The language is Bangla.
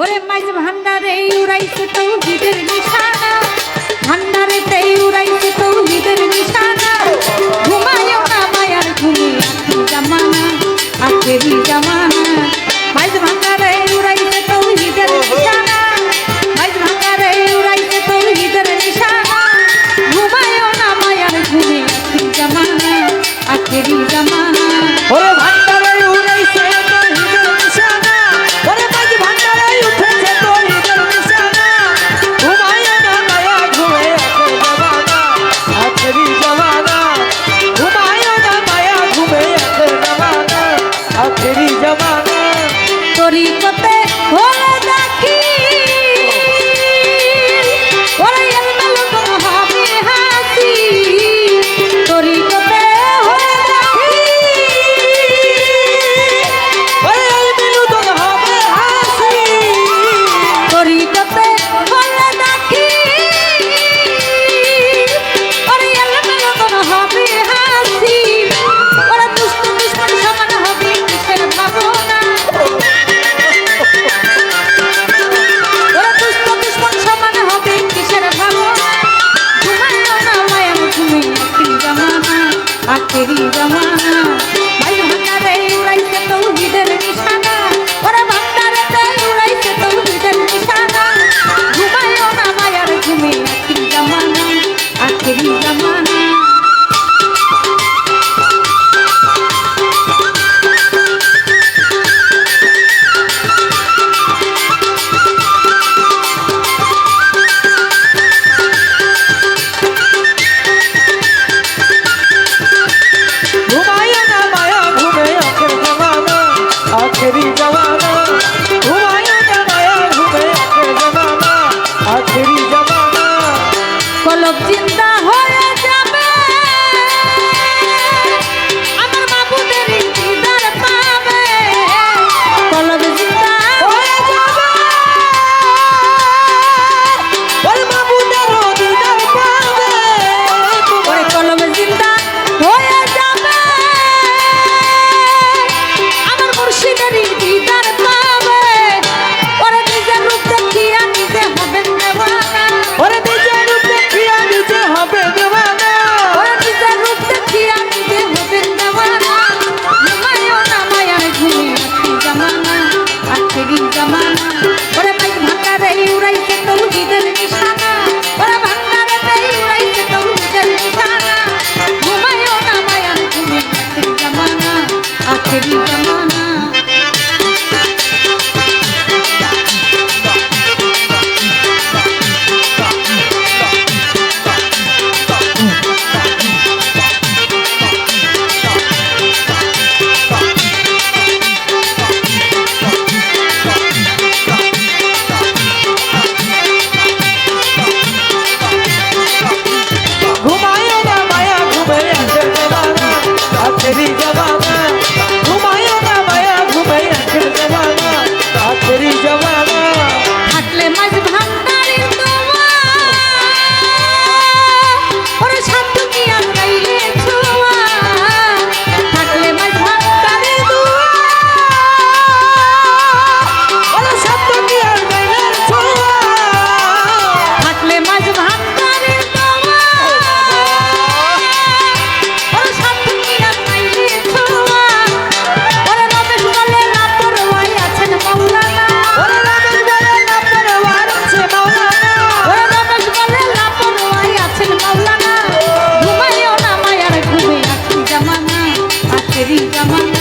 ওরে মাইজ ভান্ডারে উড়াইছে তৌ গিটের নিশানা। ভান্ডারে তাই উড়াইছে তৌ গিটের নিশানা। ঘুমা Ele அக்கிரி ரமணா cinta तेरी जमाना আমার